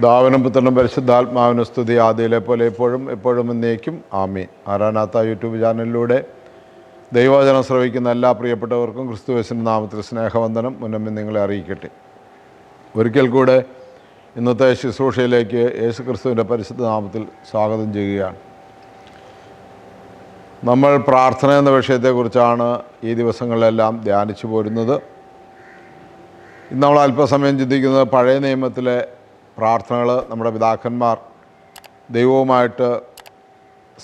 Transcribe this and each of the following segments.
ദാവനം പുത്രനും പരിശുദ്ധാത്മാവിന് സ്തുതി. ആദ്യയിലെ പോലെ എപ്പോഴും എപ്പോഴും എന്നേക്കും. ആമീൻ. ആരാനാത്ത യൂട്യൂബ് ചാനലിലൂടെ ദൈവവചനം ശ്രവിക്കുന്ന എല്ലാ പ്രിയപ്പെട്ടവർക്കും ക്രിസ്തുവേശിന്റെ നാമത്തിൽ സ്നേഹവന്ദനം. മുന്നമ്മി നിങ്ങളെ അറിയിക്കട്ടെ. ഒരിക്കൽ കൂടെ ഇന്നത്തെ ശുശ്രൂഷയിലേക്ക് യേശു ക്രിസ്തുവിന്റെ പരിശുദ്ധ നാമത്തിൽ സ്വാഗതം ചെയ്യുകയാണ്. നമ്മൾ പ്രാർത്ഥന എന്ന വിഷയത്തെക്കുറിച്ചാണ് ഈ ദിവസങ്ങളിലെല്ലാം ധ്യാനിച്ചു പോരുന്നത്. ഇന്ന് നമ്മൾ അല്പസമയം ചിന്തിക്കുന്നത് പഴയ നിയമത്തിലെ പ്രാർത്ഥനകൾ നമ്മുടെ പിതാക്കന്മാർ ദൈവവുമായിട്ട്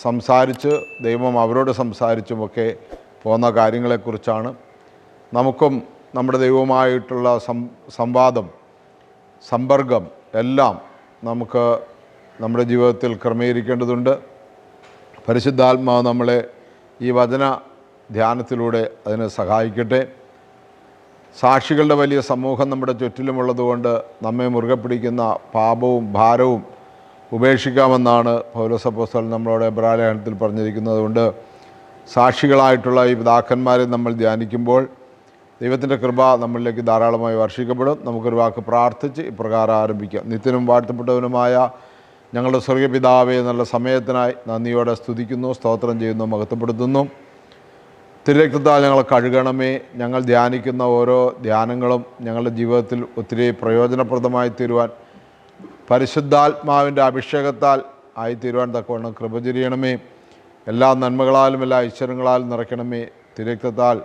സംസാരിച്ച് ദൈവം അവരോട് സംസാരിച്ചുമൊക്കെ പോകുന്ന കാര്യങ്ങളെക്കുറിച്ചാണ്. നമുക്കും നമ്മുടെ ദൈവവുമായിട്ടുള്ള സംവാദം സമ്പർക്കം എല്ലാം നമുക്ക് നമ്മുടെ ജീവിതത്തിൽ ക്രമീകരിക്കേണ്ടതുണ്ട്. പരിശുദ്ധാത്മാവ് നമ്മളെ ഈ വചന ധ്യാനത്തിലൂടെ അതിനെ സഹായിക്കട്ടെ. സാക്ഷികളുടെ വലിയ സമൂഹം നമ്മുടെ ചുറ്റിലുമുള്ളതുകൊണ്ട് നമ്മെ മുറുകെ പിടിക്കുന്ന പാപവും ഭാരവും ഉപേക്ഷിക്കാമെന്നാണ് പൗരസപ്പോസ്തൽ നമ്മളോട് എബ്രാലേഖനത്തിൽ പറഞ്ഞിരിക്കുന്നത് കൊണ്ട് സാക്ഷികളായിട്ടുള്ള ഈ പിതാക്കന്മാരെ നമ്മൾ ധ്യാനിക്കുമ്പോൾ ദൈവത്തിന്റെ കൃപ നമ്മളിലേക്ക് ധാരാളമായി വർഷിക്കപ്പെടും. നമുക്കൊരു വാക്ക് പ്രാർത്ഥിച്ച് ഇപ്രകാരം ആരംഭിക്കാം. നിത്യനും വാഴ്ത്തപ്പെട്ടവനുമായ ഞങ്ങളുടെ സ്വർഗീയ പിതാവേ എന്നുള്ള സമയത്തിനായി നന്ദിയോടെ സ്തുതിക്കുന്നു സ്തോത്രം ചെയ്യുന്നു മഹത്വപ്പെടുത്തുന്നു. തിരക്തത്താൽ ഞങ്ങൾ കഴുകണമേ. ഞങ്ങൾ ധ്യാനിക്കുന്ന ഓരോ ധ്യാനങ്ങളും ഞങ്ങളുടെ ജീവിതത്തിൽ ഒത്തിരി പ്രയോജനപ്രദമായി തീരുവാൻ പരിശുദ്ധാത്മാവിന്റെ അഭിഷേകത്താൽ ആയി തീരുവാൻ തക്കവണ്ണം കൃപ ചൊരിയണമേ. എല്ലാ നന്മകളാലും എല്ലാ ഐശ്വര്യങ്ങളാലും നിറയ്ക്കണമേ. തിരക്തത്താൽ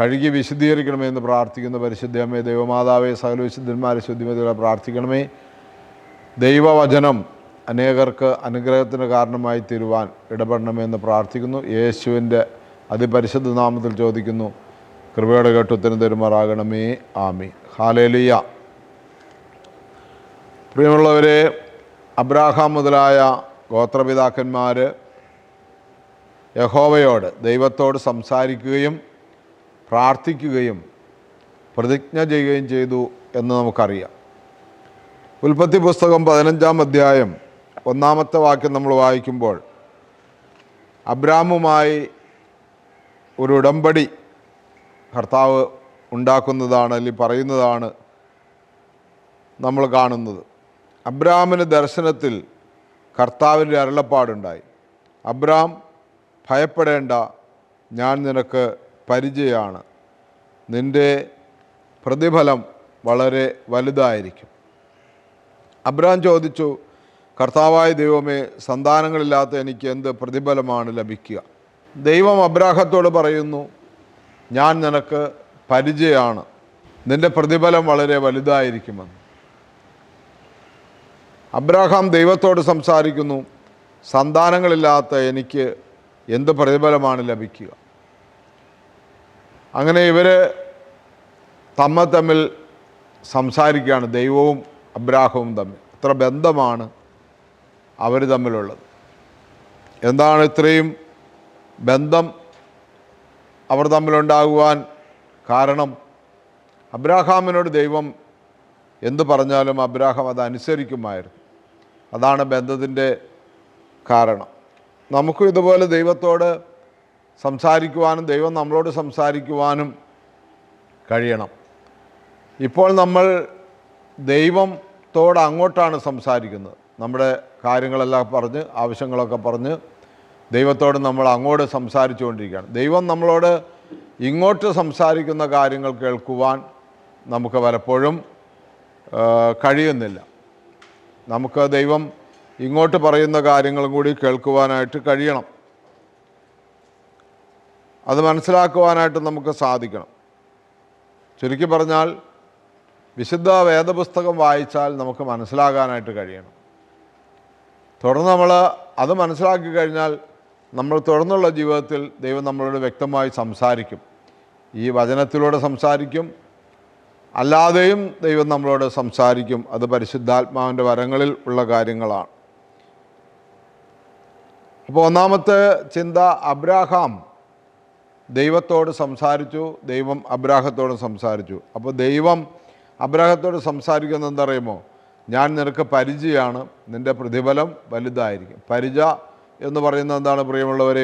കഴുകി വിശുദ്ധീകരിക്കണമേ എന്ന് പ്രാർത്ഥിക്കുന്ന പരിശുദ്ധമേ ദൈവമാതാവേ സകല വിശുദ്ധന്മാരെ ശുദ്ധിമതികളെ പ്രാർത്ഥിക്കണമേ. ദൈവവചനം അനേകർക്ക് അനുഗ്രഹത്തിന് കാരണമായി തീരുവാൻ ഇടപെടണമെന്ന് പ്രാർത്ഥിക്കുന്നു. യേശുവിന്റെ അതിപരിശുദ്ധ നാമത്തിൽ ചോദിക്കുന്നു. കൃപയുടെ കേട്ട് ഉത്തരം തരുമാറാകണമേ. ആമി ഹാലേലിയ പ്രിയമുള്ളവരെ അബ്രാഹാം മുതലായ ഗോത്രപിതാക്കന്മാർ യഹോവയോട് ദൈവത്തോട് സംസാരിക്കുകയും പ്രാർത്ഥിക്കുകയും പ്രതിജ്ഞ ചെയ്യുകയും ചെയ്തു എന്ന് നമുക്കറിയാം. ഉൽപ്പത്തി പുസ്തകം പതിനഞ്ചാം അധ്യായം ഒന്നാമത്തെ വാക്യം നമ്മൾ വായിക്കുമ്പോൾ അബ്രാമുമായി ഒരു ഉടമ്പടി കർത്താവ് ഉണ്ടാക്കുന്നതാണ് അല്ലെങ്കിൽ പറയുന്നതാണ് നമ്മൾ കാണുന്നത്. അബ്രാമിന് ദർശനത്തിൽ കർത്താവിന്റെ അരുളപ്പാടുണ്ടായി. അബ്രാം ഭയപ്പെടേണ്ട ഞാൻ നിനക്ക് പരിചയമാണ്. നിന്റെ പ്രതിഫലം വളരെ വലുതായിരിക്കും. അബ്രാം ചോദിച്ചു കർത്താവായ ദൈവമേ സന്താനങ്ങളില്ലാത്ത എനിക്ക് എന്ത് പ്രതിഫലമാണ് ലഭിക്കുക? ദൈവം അബ്രാഹത്തോട് പറയുന്നു ഞാൻ നിനക്ക് പരിചയമാണ്. നിന്റെ പ്രതിഫലം വളരെ വലുതായിരിക്കുമെന്ന്. അബ്രാഹാം ദൈവത്തോട് സംസാരിക്കുന്നു സന്താനങ്ങളില്ലാത്ത എനിക്ക് എന്ത് പ്രതിഫലമാണ് ലഭിക്കുക? അങ്ങനെ ഇവർ തമ്മ തമ്മിൽ സംസാരിക്കുകയാണ് ദൈവവും അബ്രാഹവും തമ്മിൽ. അത്ര ബന്ധമാണ് അവർ തമ്മിലുള്ളത്. എന്താണ് ഇത്രയും ബന്ധം അവർ തമ്മിലുണ്ടാകുവാൻ കാരണം അബ്രാഹാമിനോട് ദൈവം എന്ത് പറഞ്ഞാലും അബ്രാഹാം അത് അനുസരിക്കുമായിരുന്നു. അതാണ് ബന്ധത്തിന്റെ കാരണം. നമുക്കും ഇതുപോലെ ദൈവത്തോട് സംസാരിക്കുവാനും ദൈവം നമ്മളോട് സംസാരിക്കുവാനും കഴിയണം. ഇപ്പോൾ നമ്മൾ ദൈവത്തോട് അങ്ങോട്ടാണ് സംസാരിക്കുന്നത്. നമ്മുടെ കാര്യങ്ങളെല്ലാം പറഞ്ഞ് ആവശ്യങ്ങളൊക്കെ പറഞ്ഞ് ദൈവത്തോട് നമ്മൾ അങ്ങോട്ട് സംസാരിച്ചുകൊണ്ടിരിക്കുകയാണ്. ദൈവം നമ്മളോട് ഇങ്ങോട്ട് സംസാരിക്കുന്ന കാര്യങ്ങൾ കേൾക്കുവാൻ നമുക്ക് പലപ്പോഴും കഴിയുന്നില്ല. നമുക്ക് ദൈവം ഇങ്ങോട്ട് പറയുന്ന കാര്യങ്ങളും കൂടി കേൾക്കുവാനായിട്ട് കഴിയണം. അത് മനസ്സിലാക്കുവാനായിട്ട് നമുക്ക് സാധിക്കണം. ചുരുക്കി പറഞ്ഞാൽ വിശുദ്ധ വേദപുസ്തകം വായിച്ചാൽ നമുക്ക് മനസ്സിലാകാനായിട്ട് കഴിയണം. തുടർന്ന് നമ്മൾ അത് മനസ്സിലാക്കി കഴിഞ്ഞാൽ നമ്മൾ തുടർന്നുള്ള ജീവിതത്തിൽ ദൈവം നമ്മളോട് വ്യക്തമായി സംസാരിക്കും. ഈ വചനത്തിലൂടെ സംസാരിക്കും. അല്ലാതെയും ദൈവം നമ്മളോട് സംസാരിക്കും. അത് പരിശുദ്ധാത്മാവിന്റെ വരങ്ങളിൽ ഉള്ള കാര്യങ്ങളാണ്. അപ്പോൾ ഒന്നാമത്തെ ചിന്ത അബ്രാഹാം ദൈവത്തോട് സംസാരിച്ചു ദൈവം അബ്രാഹത്തോട് സംസാരിച്ചു. അപ്പോൾ ദൈവം അബ്രാഹത്തോട് സംസാരിക്കുന്നത് എന്തറിയുമോ ഞാൻ നിനക്ക് പരിചയമാണ് നിന്റെ പ്രതിഫലം വലുതായിരിക്കും. പരിച എന്ന് പറയുന്നത് എന്താണ് പ്രിയമുള്ളവർ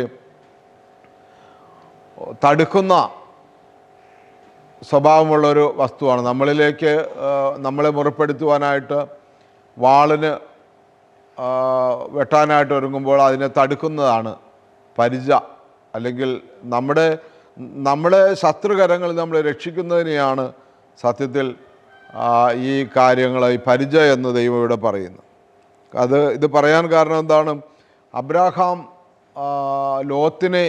തടുക്കുന്ന സ്വഭാവമുള്ളൊരു വസ്തുവാണ്. നമ്മളിലേക്ക് നമ്മളെ മുറിപ്പെടുത്തുവാനായിട്ട് വാളിന് വെട്ടാനായിട്ട് ഒരുങ്ങുമ്പോൾ അതിനെ തടുക്കുന്നതാണ് പരിച. അല്ലെങ്കിൽ നമ്മുടെ നമ്മുടെ ശത്രുകരങ്ങളിൽ നമ്മൾ രക്ഷിക്കുന്നതിനെയാണ് സത്യത്തിൽ ഈ കാര്യങ്ങൾ ഈ പരിച എന്ന് ദൈവം ഇവിടെ പറയുന്നു അത് ഇത് പറയാൻ കാരണം എന്താണ്? അബ്രാഹാം ലോത്തിനെ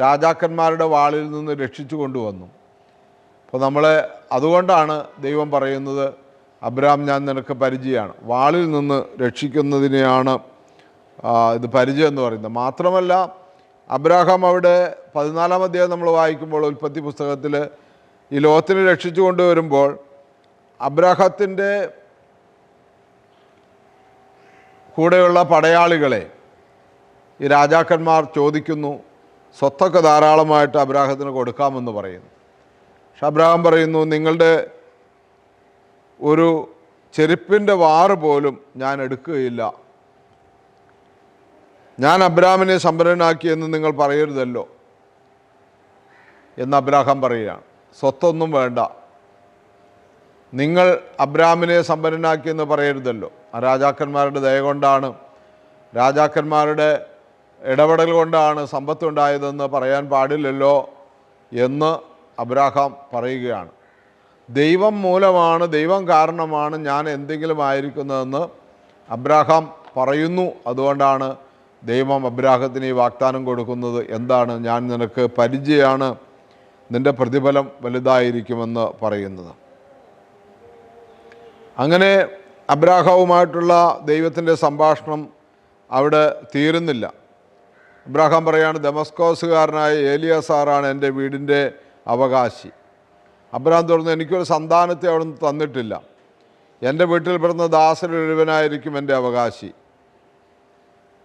രാജാക്കന്മാരുടെ വാളിൽ നിന്ന് രക്ഷിച്ചു കൊണ്ടുവന്നു. അപ്പോൾ നമ്മൾ അതുകൊണ്ടാണ് ദൈവം പറയുന്നത് അബ്രാം ഞാൻ നിനക്ക് പരിചയമാണ് വാളിൽ നിന്ന് രക്ഷിക്കുന്നതിനെയാണ് ഇത് പരിചയം എന്ന് പറയുന്നത്. മാത്രമല്ല അബ്രാഹാം അവിടെ പതിനാലാം അധ്യായം നമ്മൾ വായിക്കുമ്പോൾ ഉൽപ്പത്തി പുസ്തകത്തിൽ ഈ ലോകത്തിനെ രക്ഷിച്ചു കൊണ്ടുവരുമ്പോൾ അബ്രാഹത്തിന്റെ കൂടെയുള്ള പടയാളികളെ ഈ രാജാക്കന്മാർ ചോദിക്കുന്നു സ്വത്തൊക്കെ ധാരാളമായിട്ട് അബ്രാഹത്തിന് കൊടുക്കാമെന്ന് പറയുന്നു. പക്ഷെ അബ്രാഹം പറയുന്നു നിങ്ങളുടെ ഒരു ചെരുപ്പിന്റെ വാറ് പോലും ഞാൻ എടുക്കുകയില്ല. ഞാൻ അബ്രാമിനെ സമ്പന്നനാക്കിയെന്ന് നിങ്ങൾ പറയരുതല്ലോ. എന്ന് അബ്രാഹം പറയുകയാണ്. സ്വത്തൊന്നും വേണ്ട. നിങ്ങൾ അബ്രാമിനെ സമ്പന്നനാക്കിയെന്ന് പറയരുതല്ലോ. ആ രാജാക്കന്മാരുടെ ദയ കൊണ്ടാണ്. രാജാക്കന്മാരുടെ ഇടപെടൽ കൊണ്ടാണ് സമ്പത്തുണ്ടായതെന്ന് പറയാൻ പാടില്ലല്ലോ എന്ന് അബ്രാഹാം പറയുകയാണ്. ദൈവം മൂലമാണ് ദൈവം കാരണമാണ് ഞാൻ എന്തെങ്കിലും ആയിരിക്കുന്നതെന്ന് അബ്രാഹാം പറയുന്നു. അതുകൊണ്ടാണ് ദൈവം അബ്രാഹത്തിന് ഈ വാഗ്ദാനം കൊടുക്കുന്നത്. എന്താണ്? ഞാൻ നിനക്ക് പരിചയമാണ് നിന്റെ പ്രതിഫലം വലുതായിരിക്കുമെന്ന് പറയുന്നത്. അങ്ങനെ അബ്രാഹവുമായിട്ടുള്ള ദൈവത്തിന്റെ സംഭാഷണം അവിടെ തീരുന്നില്ല. അബ്രാഹാം പറയാണ് ദമസ്കോസുകാരനായ ഏലിയ സാറാണ് എന്റെ വീടിന്റെ അവകാശി. അബ്രഹാം തുറന്ന് എനിക്കൊരു സന്താനത്തെ അവിടുന്ന് തന്നിട്ടില്ല. എന്റെ വീട്ടിൽ പിറന്ന ദാസരൊരുവനായിരിക്കും എന്റെ അവകാശി.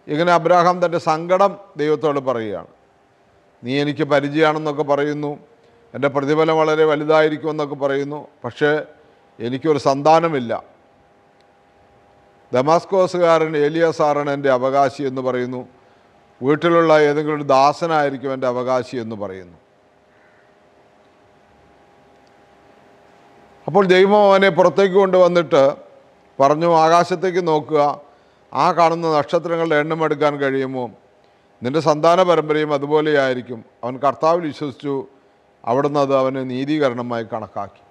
ഇങ്ങനെ അബ്രാഹാം തന്റെ സങ്കടം ദൈവത്തോട് പറയുകയാണ്. നീ എനിക്ക് പരിചയമാണെന്നൊക്കെ പറയുന്നു. എന്റെ പ്രതിഫലം വളരെ വലുതായിരിക്കുമെന്നൊക്കെ പറയുന്നു. പക്ഷേ എനിക്കൊരു സന്താനമില്ല. ദമാസ്കോസുകാരൻ ഏലിയ സാറാണ് എന്റെ അവകാശി എന്ന് പറയുന്നു. വീട്ടിലുള്ള ഏതെങ്കിലും ഒരു ദാസനായിരിക്കും എന്റെ അവകാശി എന്ന് പറയുന്നു. അപ്പോൾ ദൈവം അവനെ പുറത്തേക്ക് കൊണ്ടുവന്നിട്ട് പറഞ്ഞു ആകാശത്തേക്ക് നോക്കുക. ആ കാണുന്ന നക്ഷത്രങ്ങളുടെ എണ്ണം എടുക്കാൻ കഴിയുമോ? നിന്റെ സന്താന പരമ്പരയും അതുപോലെയായിരിക്കും. അവൻ കർത്താവിൽ വിശ്വസിച്ചു. അവിടുന്ന് അത് അവന് നീതീകരണമായി കണക്കാക്കി.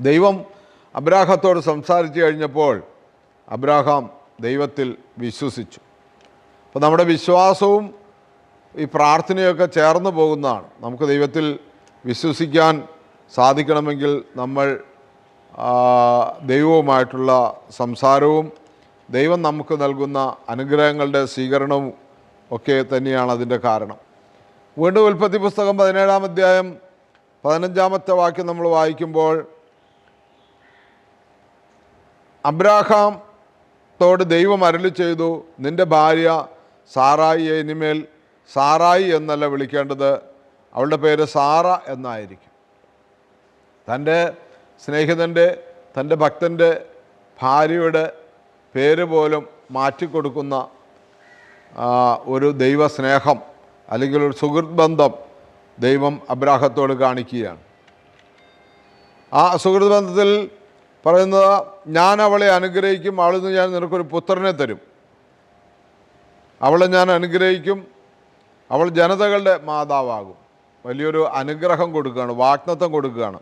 ദൈവം അബ്രാഹത്തോട് സംസാരിച്ചു കഴിഞ്ഞപ്പോൾ അബ്രാഹാം ദൈവത്തിൽ വിശ്വസിച്ചു. അപ്പോൾ നമ്മുടെ വിശ്വാസവും ഈ പ്രാർത്ഥനയൊക്കെ ചേർന്ന് പോകുന്നതാണ്. നമുക്ക് ദൈവത്തിൽ വിശ്വസിക്കാൻ സാധിക്കണമെങ്കിൽ നമ്മൾ ദൈവവുമായിട്ടുള്ള സംസാരവും ദൈവം നമുക്ക് നൽകുന്ന അനുഗ്രഹങ്ങളുടെ സ്വീകരണവും ഒക്കെ തന്നെയാണ് അതിന്റെ കാരണം. വീണ്ടും ഉൽപ്പത്തി പുസ്തകം പതിനേഴാം അധ്യായം പതിനഞ്ചാമത്തെ വാക്യം നമ്മൾ വായിക്കുമ്പോൾ അബ്രാഹാം തോട് ദൈവം അരളി ചെയ്തു നിന്റെ ഭാര്യ സാറായിയെ ഇനിമേൽ സാറായി എന്നല്ല വിളിക്കേണ്ടത്. അവളുടെ പേര് സാറ എന്നായിരിക്കും. തന്റെ സ്നേഹിതന്റെ തന്റെ ഭക്തന്റെ ഭാര്യയുടെ പേര് പോലും മാറ്റിക്കൊടുക്കുന്ന ഒരു ദൈവസ്നേഹം അല്ലെങ്കിൽ ഒരു സുഹൃത് ബന്ധം ദൈവം അബ്രാഹത്തോട് കാണിക്കുകയാണ്. ആ സുഹൃത് ബന്ധത്തിൽ പറയുന്നത് ഞാൻ അവളെ അനുഗ്രഹിക്കും അവളിൽ നിന്ന് ഞാൻ നിനക്കൊരു പുത്രനെ തരും. അവളെ ഞാൻ അനുഗ്രഹിക്കും. അവൾ ജനതകളുടെ മാതാവാകും. വലിയൊരു അനുഗ്രഹം കൊടുക്കുകയാണ് വാഗ്നത്വം കൊടുക്കുകയാണ്.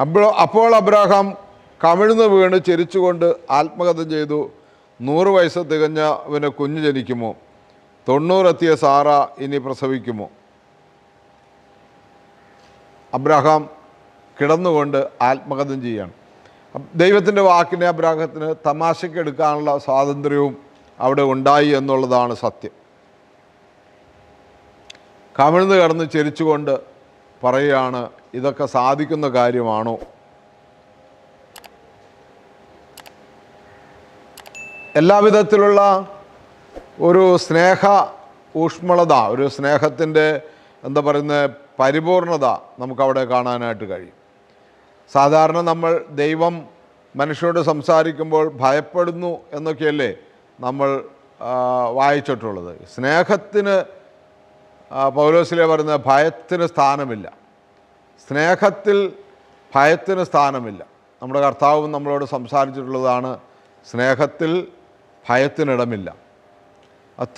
അപ്പോൾ അപ്പോൾ അബ്രാഹാം കമിഴ്ന്ന് വീണ് ചിരിച്ചുകൊണ്ട് ആത്മകഥ ചെയ്തു. നൂറ് വയസ്സ് തികഞ്ഞവന് കുഞ്ഞ് ജനിക്കുമോ? തൊണ്ണൂറെത്തിയ സാറ ഇനി പ്രസവിക്കുമോ? അബ്രഹാം കിടന്നുകൊണ്ട് ആത്മകഥം ചെയ്യാണ്. ദൈവത്തിന്റെ വാക്കിനെ അബ്രാഹത്തിന് തമാശയ്ക്ക് എടുക്കാനുള്ള സ്വാതന്ത്ര്യവും അവിടെ ഉണ്ടായി എന്നുള്ളതാണ് സത്യം. കമിഴ്ന്ന് കിടന്ന് ചിരിച്ചുകൊണ്ട് പറയുകയാണ് ഇതൊക്കെ സാധിക്കുന്ന കാര്യമാണോ? എല്ലാവിധത്തിലുള്ള ഒരു സ്നേഹ ഊഷ്മളത ഒരു സ്നേഹത്തിന്റെ എന്താ പറയുന്നത് പരിപൂർണത നമുക്കവിടെ കാണാനായിട്ട് കഴിയും. സാധാരണ നമ്മൾ ദൈവം മനുഷ്യരോട് സംസാരിക്കുമ്പോൾ ഭയപ്പെടുന്നു എന്നൊക്കെയല്ലേ നമ്മൾ വായിച്ചിട്ടുള്ളത്. സ്നേഹത്തിന് പൗലോസിലെ പറയുന്ന ഭയത്തിന് സ്ഥാനമില്ല. സ്നേഹത്തിൽ ഭയത്തിന് സ്ഥാനമില്ല. നമ്മുടെ കർത്താവും നമ്മളോട് സംസാരിച്ചിട്ടുള്ളതാണ് സ്നേഹത്തിൽ ഭയത്തിനിടമില്ല.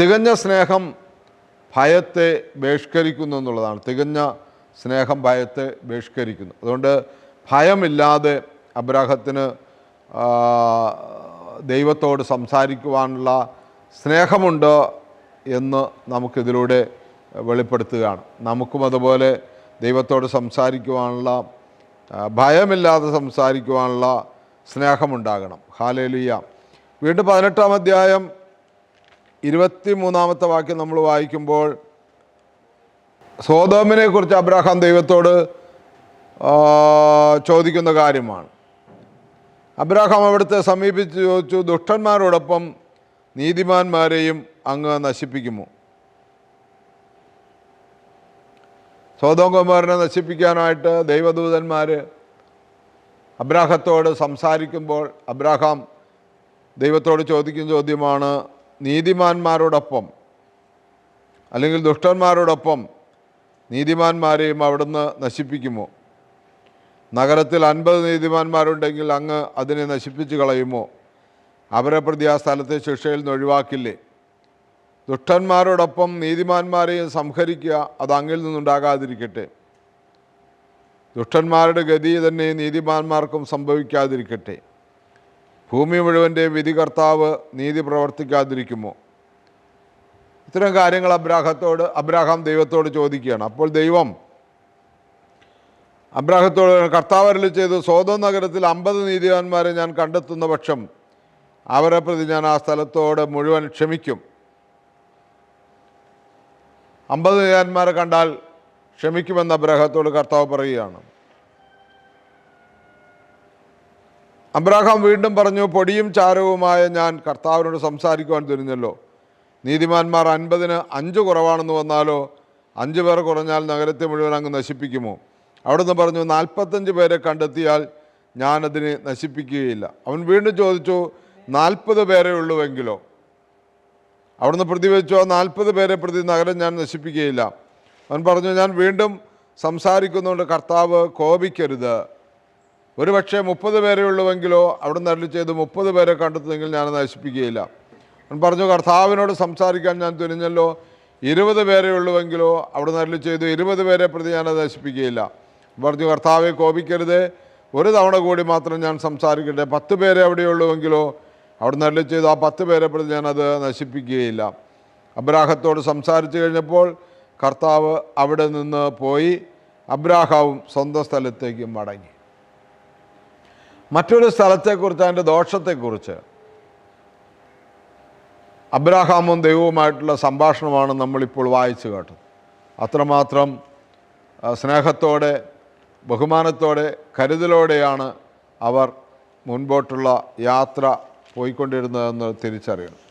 തികഞ്ഞ സ്നേഹം ഭയത്തെ ബഹിഷ്കരിക്കുന്നു എന്നുള്ളതാണ്. തികഞ്ഞ സ്നേഹം ഭയത്തെ ബഹിഷ്കരിക്കുന്നു. അതുകൊണ്ട് ഭയമില്ലാതെ അബ്രാഹത്തിന് ദൈവത്തോട് സംസാരിക്കുവാനുള്ള സ്നേഹമുണ്ട് എന്ന് നമുക്കിതിലൂടെ വെളിപ്പെടുത്തുകയാണ്. നമുക്കും അതുപോലെ ദൈവത്തോട് സംസാരിക്കുവാനുള്ള ഭയമില്ലാതെ സംസാരിക്കുവാനുള്ള സ്നേഹമുണ്ടാകണം. ഹാലേലുയ്യ വീണ്ടും പതിനെട്ടാം അധ്യായം ഇരുപത്തി മൂന്നാമത്തെ വാക്യം നമ്മൾ വായിക്കുമ്പോൾ സോതോമിനെക്കുറിച്ച് അബ്രാഹാം ദൈവത്തോട് ചോദിക്കുന്ന കാര്യമാണ്. അബ്രാഹാം അവിടുത്തെ സമീപിച്ച് ചോദിച്ചു ദുഷ്ടന്മാരോടൊപ്പം നീതിമാന്മാരെയും അങ്ങ് നശിപ്പിക്കുമോ? സോതോം കുമാരനെ നശിപ്പിക്കാനായിട്ട് ദൈവദൂതന്മാർ അബ്രാഹത്തോട് സംസാരിക്കുമ്പോൾ അബ്രാഹാം ദൈവത്തോട് ചോദിക്കുന്ന ചോദ്യമാണ് നീതിമാന്മാരോടൊപ്പം അല്ലെങ്കിൽ ദുഷ്ടന്മാരോടൊപ്പം നീതിമാന്മാരെയും അവിടുന്ന് നശിപ്പിക്കുമോ? നഗരത്തിൽ അൻപത് നീതിമാന്മാരുണ്ടെങ്കിൽ അങ്ങ് അതിനെ നശിപ്പിച്ച് കളയുമോ? അവരെ പ്രതി ആ സ്ഥലത്തെ ശിക്ഷയിൽ നിന്ന് ഒഴിവാക്കില്ലേ? ദുഷ്ടന്മാരോടൊപ്പം നീതിമാന്മാരെയും സംഹരിക്കുക അത് അങ്ങിൽ നിന്നുണ്ടാകാതിരിക്കട്ടെ. ദുഷ്ടന്മാരുടെ ഗതി തന്നെ നീതിമാന്മാർക്കും സംഭവിക്കാതിരിക്കട്ടെ. ഭൂമി മുഴുവന്റെ വിധികർത്താവ് നീതി പ്രവർത്തിക്കാതിരിക്കുമോ? ഇത്തരം കാര്യങ്ങൾ അബ്രാഹത്തോട് അബ്രാഹാം ദൈവത്തോട് ചോദിക്കുകയാണ്. അപ്പോൾ ദൈവം അബ്രാഹത്തോട് കർത്താവരിൽ ചെയ്ത് സോതോം നഗരത്തിൽ അമ്പത് നീതിവാന്മാരെ ഞാൻ കണ്ടെത്തുന്ന പക്ഷം അവരെ പ്രതി ഞാൻ ആ സ്ഥലത്തോട് മുഴുവൻ ക്ഷമിക്കും. അമ്പത് നീതിവാന്മാരെ കണ്ടാൽ ക്ഷമിക്കുമെന്ന് അബ്രാഹത്തോട് കർത്താവ് പറയുകയാണ്. അബ്രാഹാം വീണ്ടും പറഞ്ഞു പൊടിയും ചാരവുമായ ഞാൻ കർത്താവിനോട് സംസാരിക്കുവാൻ തിരിഞ്ഞല്ലോ. നീതിമാന്മാർ അൻപതിന് അഞ്ച് കുറവാണെന്ന് വന്നാലോ അഞ്ച് പേർ കുറഞ്ഞാൽ നഗരത്തെ മുഴുവൻ അങ്ങ് നശിപ്പിക്കുമോ? അവിടുന്ന് പറഞ്ഞു നാൽപ്പത്തഞ്ച് പേരെ കണ്ടെത്തിയാൽ ഞാനതിനെ നശിപ്പിക്കുകയില്ല. അവൻ വീണ്ടും ചോദിച്ചു നാൽപ്പത് പേരെ ഉള്ളുവെങ്കിലോ? അവിടുന്ന് പ്രതിവെച്ചോ നാൽപ്പത് പേരെ പ്രതി നഗരം ഞാൻ നശിപ്പിക്കുകയില്ല. അവൻ പറഞ്ഞു ഞാൻ വീണ്ടും സംസാരിക്കുന്നുണ്ട് കർത്താവ് കോപിക്കരുത്. ഒരു പക്ഷേ മുപ്പത് പേരെ ഉള്ളുവെങ്കിലോ അവിടുന്ന് അരളി ചെയ്ത് മുപ്പത് പേരെ കണ്ടെത്തുമെങ്കിൽ ഞാൻ നശിപ്പിക്കുകയില്ല. അവൻ പറഞ്ഞു കർത്താവിനോട് സംസാരിക്കാൻ ഞാൻ തുനിഞ്ഞല്ലോ. ഇരുപത് പേരെ ഉള്ളുവെങ്കിലോ അവിടുന്ന് അരളി ചെയ്തു ഇരുപത് പേരെ പ്രതി ഞാനത് നശിപ്പിക്കുകയില്ല. പറഞ്ഞു കർത്താവെ കോപിക്കരുത്. ഒരു തവണ കൂടി മാത്രം ഞാൻ സംസാരിക്കട്ടെ. പത്ത് പേരെ അവിടെയുള്ളുവെങ്കിലോ അവിടെ നല്ല ചെയ്തു ആ പത്ത് പേരെ പ്രതി ഞാനത് നശിപ്പിക്കുകയില്ല. അബ്രാഹത്തോട് സംസാരിച്ചു കഴിഞ്ഞപ്പോൾ കർത്താവ് അവിടെ നിന്ന് പോയി അബ്രാഹാവും സ്വന്തം സ്ഥലത്തേക്ക് മടങ്ങി. മറ്റൊരു സ്ഥലത്തെക്കുറിച്ച് അതിന്റെ ദോഷത്തെക്കുറിച്ച്. അബ്രാഹാമും ദൈവവുമായിട്ടുള്ള സംഭാഷണമാണ് നമ്മളിപ്പോൾ വായിച്ചു കേട്ടത്. അത്രമാത്രം സ്നേഹത്തോടെ ബഹുമാനത്തോടെ കരുതലോടെയാണ് അവർ മുൻപോട്ടുള്ള യാത്ര പോയിക്കൊണ്ടിരുന്നതെന്ന് തിരിച്ചറിയണം.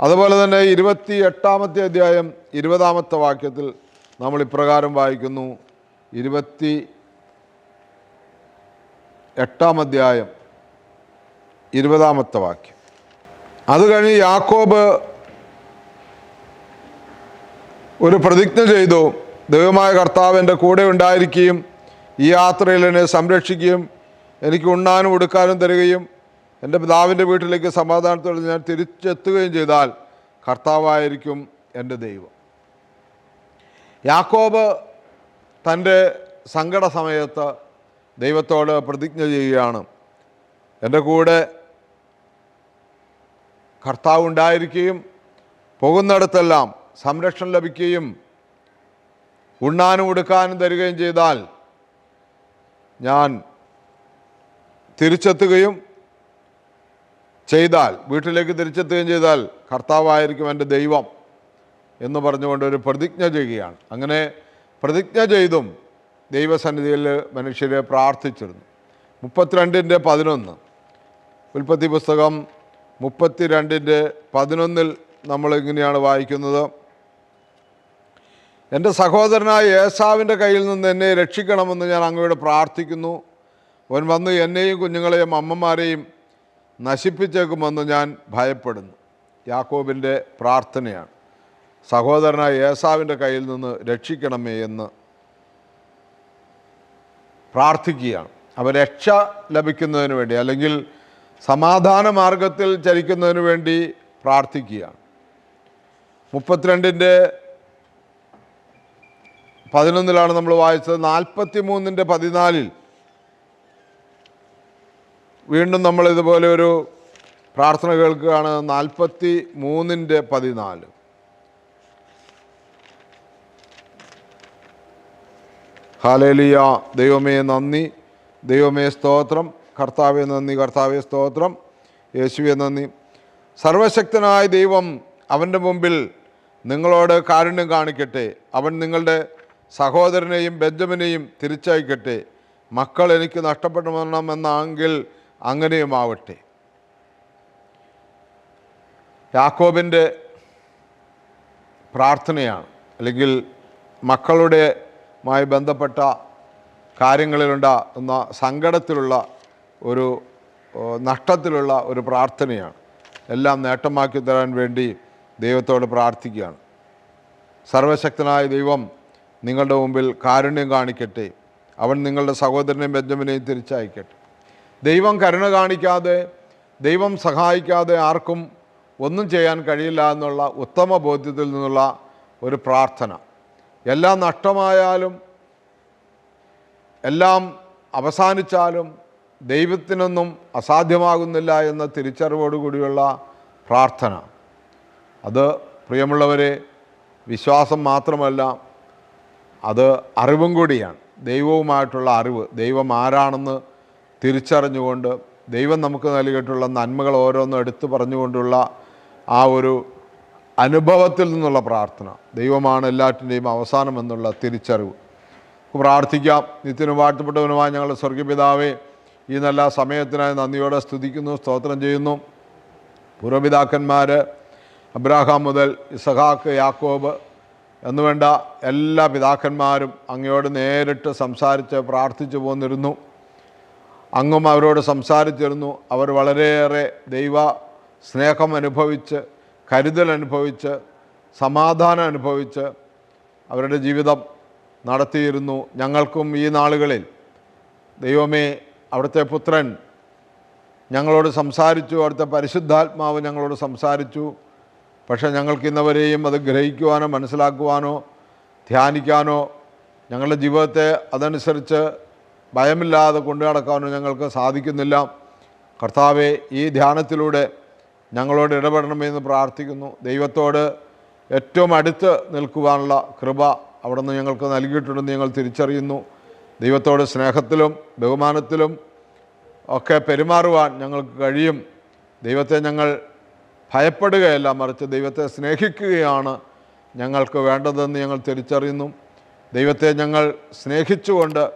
അതുപോലെ തന്നെ ഇരുപത്തി എട്ടാമത്തെ അധ്യായം ഇരുപതാമത്തെ വാക്യത്തിൽ നമ്മൾ ഇപ്രകാരം വായിക്കുന്നു. ഇരുപത്തി എട്ടാം അധ്യായം ഇരുപതാമത്തെ വാക്യം. അത് കഴിഞ്ഞ് യാക്കോബ് ഒരു പ്രതിജ്ഞ ചെയ്തു. ദൈവമായ കർത്താവ് എന്റെ കൂടെ ഉണ്ടായിരിക്കുകയും ഈ യാത്രയിൽ എന്നെ സംരക്ഷിക്കുകയും എനിക്ക് ഉണ്ണാനും ഉടുക്കാനും തരികയും എന്റെ പിതാവിന്റെ വീട്ടിലേക്ക് സമാധാനത്തോടെ ഞാൻ തിരിച്ചെത്തുകയും ചെയ്താൽ കർത്താവായിരിക്കും എന്റെ ദൈവം. യാക്കോബ് തന്റെ സങ്കട സമയത്ത് ദൈവത്തോട് പ്രതിജ്ഞ ചെയ്യുകയാണ്. എന്റെ കൂടെ കർത്താവ് ഉണ്ടായിരിക്കുകയും പോകുന്നിടത്തെല്ലാം സംരക്ഷണം ലഭിക്കുകയും ഉണ്ണാനും ഉടുക്കാനും തരികയും ചെയ്താൽ ഞാൻ തിരിച്ചെത്തുകയും ചെയ്താൽ വീട്ടിലേക്ക് തിരിച്ചെത്തുകയും ചെയ്താൽ കർത്താവായിരിക്കും എന്റെ ദൈവം എന്ന് പറഞ്ഞുകൊണ്ട് ഒരു പ്രതിജ്ഞ ചെയ്യുകയാണ്. അങ്ങനെ പ്രതിജ്ഞ ചെയ്തും ദൈവസന്നിധിയിൽ മനുഷ്യരെ പ്രാർത്ഥിച്ചിരുന്നു. മുപ്പത്തിരണ്ടിന്റെ പതിനൊന്ന്. ഉൽപ്പത്തി പുസ്തകം മുപ്പത്തിരണ്ടിന്റെ പതിനൊന്നിൽ നമ്മൾ ഇങ്ങനെയാണ് വായിക്കുന്നത്. എന്റെ സഹോദരനായ ഏസാവിന്റെ കയ്യിൽ നിന്ന് എന്നെ രക്ഷിക്കണമെന്ന് ഞാൻ അങ്ങയോട് പ്രാർത്ഥിക്കുന്നു. അവൻ വന്ന് എന്നെയും കുഞ്ഞുങ്ങളെയും അമ്മമാരെയും നശിപ്പിച്ചേക്കുമെന്ന് ഞാൻ ഭയപ്പെടുന്നു. യാക്കോബിന്റെ പ്രാർത്ഥനയാണ്. സഹോദരനായ ഏസാവിന്റെ കയ്യിൽ നിന്ന് രക്ഷിക്കണമേ എന്ന് പ്രാർത്ഥിക്കുകയാണ്. അവ രക്ഷ ലഭിക്കുന്നതിന് വേണ്ടി അല്ലെങ്കിൽ സമാധാന മാർഗത്തിൽ ചലിക്കുന്നതിന് വേണ്ടി പ്രാർത്ഥിക്കുകയാണ്. മുപ്പത്തിരണ്ടിന്റെ പതിനൊന്നിലാണ് നമ്മൾ വായിച്ചത്. നാൽപ്പത്തി മൂന്നിന്റെ പതിനാലിൽ വീണ്ടും നമ്മൾ ഇതുപോലെ ഒരു പ്രാർത്ഥന കേൾക്കുകയാണ്. നാൽപ്പത്തി മൂന്നിന്റെ പതിനാല്. ഹാലേലിയ ദൈവമേ നന്ദി. ദൈവമേ സ്തോത്രം. കർത്താവെ നന്ദി കർത്താവെ സ്തോത്രം. യേശുവെ നന്ദി. സർവശക്തനായ ദൈവം അവന്റെ മുമ്പിൽ നിങ്ങളോട് കാരുണ്യം കാണിക്കട്ടെ. അവൻ നിങ്ങളുടെ സഹോദരനെയും ബെഞ്ചമിനെയും തിരിച്ചയക്കട്ടെ. മക്കൾ എനിക്ക് നഷ്ടപ്പെട്ടു വരണമെന്നെങ്കിൽ അങ്ങനെയുമാവട്ടെ. യാക്കോബിന്റെ പ്രാർത്ഥനയാണ്. അല്ലെങ്കിൽ മക്കളുടെ മായി ബന്ധപ്പെട്ട കാര്യങ്ങളിലുണ്ടാകുന്ന സങ്കടത്തിലുള്ള ഒരു നഷ്ടത്തിലുള്ള ഒരു പ്രാർത്ഥനയാണ്. എല്ലാം നേട്ടമാക്കി തരാൻ വേണ്ടി ദൈവത്തോട് പ്രാർത്ഥിക്കുകയാണ്. സർവശക്തനായ ദൈവം നിങ്ങളുടെ മുമ്പിൽ കാരുണ്യം കാണിക്കട്ടെ. അവൻ നിങ്ങളുടെ സഹോദരനെയും ബെഞ്ചമിനെയും തിരിച്ചയക്കട്ടെ. ദൈവം കരുണ കാണിക്കാതെ ദൈവം സഹായിക്കാതെ ആർക്കും ഒന്നും ചെയ്യാൻ കഴിയില്ല എന്നുള്ള ഉത്തമ ബോധ്യത്തിൽ നിന്നുള്ള ഒരു പ്രാർത്ഥന. എല്ലാം നഷ്ടമായാലും എല്ലാം അവസാനിച്ചാലും ദൈവത്തിനൊന്നും അസാധ്യമാകുന്നില്ല എന്ന തിരിച്ചറിവോടുകൂടിയുള്ള പ്രാർത്ഥന. അത് പ്രിയമുള്ളവരെ വിശ്വാസം മാത്രമല്ല അത് അറിവും കൂടിയാണ്. ദൈവവുമായിട്ടുള്ള അറിവ് ദൈവം ആരാണെന്ന് തിരിച്ചറിഞ്ഞുകൊണ്ട് ദൈവം നമുക്ക് നൽകിയിട്ടുള്ള നന്മകൾ ഓരോന്നും എടുത്തു പറഞ്ഞുകൊണ്ടുള്ള ആ ഒരു അനുഭവത്തിൽ നിന്നുള്ള പ്രാർത്ഥന. ദൈവമാണ് എല്ലാറ്റിന്റെയും അവസാനം എന്നുള്ള തിരിച്ചറിവ്. പ്രാർത്ഥിക്കാം. നിത്യനും വാഴ്ത്തപ്പെട്ടവനുമായ ഞങ്ങളുടെ സ്വർഗപിതാവേ ഈ നല്ല സമയത്തിനായി നന്ദിയോടെ സ്തുതിക്കുന്നു സ്തോത്രം ചെയ്യുന്നു. പൂർവപിതാക്കന്മാർ അബ്രാഹാം മുതൽ ഇസഹാക്ക് യാക്കോബ് എന്നുവേണ്ട എല്ലാ പിതാക്കന്മാരും അങ്ങയോട് നേരിട്ട് സംസാരിച്ച് പ്രാർത്ഥിച്ചു പോന്നിരുന്നു. അങ്ങും അവരോട് സംസാരിച്ചിരുന്നു. അവർ വളരെയേറെ ദൈവ സ്നേഹം അനുഭവിച്ച് കരുതൽ അനുഭവിച്ച് സമാധാനം അനുഭവിച്ച് അവരുടെ ജീവിതം നടത്തിയിരുന്നു. ഞങ്ങൾക്കും ഈ നാളുകളിൽ ദൈവമേ അവിടുത്തെ പുത്രൻ ഞങ്ങളോട് സംസാരിച്ചു അവിടുത്തെ പരിശുദ്ധാത്മാവ് ഞങ്ങളോട് സംസാരിച്ചു. പക്ഷേ ഞങ്ങൾക്ക് ഇന്നവരെയും അത് ഗ്രഹിക്കുവാനോ മനസ്സിലാക്കുവാനോ ധ്യാനിക്കാനോ ഞങ്ങളുടെ ജീവിതത്തെ അതനുസരിച്ച് ഭയമില്ലാതെ കൊണ്ടു നടക്കാനോ ഞങ്ങൾക്ക് സാധിക്കുന്നില്ല. കർത്താവെ ഈ ധ്യാനത്തിലൂടെ ഞങ്ങളോട് ഇടപെടണമെന്ന് പ്രാർത്ഥിക്കുന്നു. ദൈവത്തോട് ഏറ്റവും അടുത്ത് നിൽക്കുവാനുള്ള കൃപ അവിടെ നിന്ന് ഞങ്ങൾക്ക് നൽകിയിട്ടുണ്ടെന്ന് ഞങ്ങൾ തിരിച്ചറിയുന്നു. ദൈവത്തോട് സ്നേഹത്തിലും ബഹുമാനത്തിലും ഒക്കെ പെരുമാറുവാൻ ഞങ്ങൾക്ക് കഴിയും. ദൈവത്തെ ഞങ്ങൾ ഭയപ്പെടുകയല്ല മറിച്ച് ദൈവത്തെ സ്നേഹിക്കുകയാണ് ഞങ്ങൾക്ക് വേണ്ടതെന്ന് ഞങ്ങൾ തിരിച്ചറിയുന്നു. ദൈവത്തെ ഞങ്ങൾ സ്നേഹിച്ചുകൊണ്ട്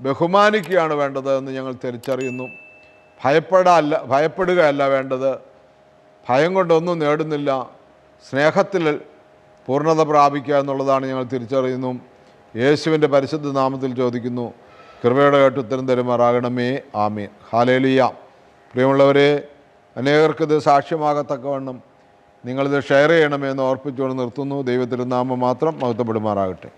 ബഹുമാനിക്കുകയാണ് വേണ്ടത് എന്ന് ഞങ്ങൾ തിരിച്ചറിയുന്നു. ഭയപ്പെടാല്ല ഭയപ്പെടുകയല്ല വേണ്ടത്. ഭയം കൊണ്ടൊന്നും നേടുന്നില്ല. സ്നേഹത്തിൽ പൂർണത പ്രാപിക്കുക എന്നുള്ളതാണ് ഞങ്ങൾ തിരിച്ചറിയുന്നു. യേശുവിന്റെ പരിശുദ്ധ നാമത്തിൽ ചോദിക്കുന്നു. കൃപയുടെ കേട്ടുത്തരം തരുമാറാകണമേ. ആമീൻ. ഹാലേലിയ പ്രിയമുള്ളവരെ അനേകർക്കിത് സാക്ഷ്യമാകത്തക്കവണ്ണം നിങ്ങളിത് ഷെയർ ചെയ്യണമെന്ന് ഓർപ്പിച്ചുകൊണ്ട് നിർത്തുന്നു. ദൈവത്തിന്റെ നാമം മാത്രം മഹത്വപ്പെടുമാറാകട്ടെ.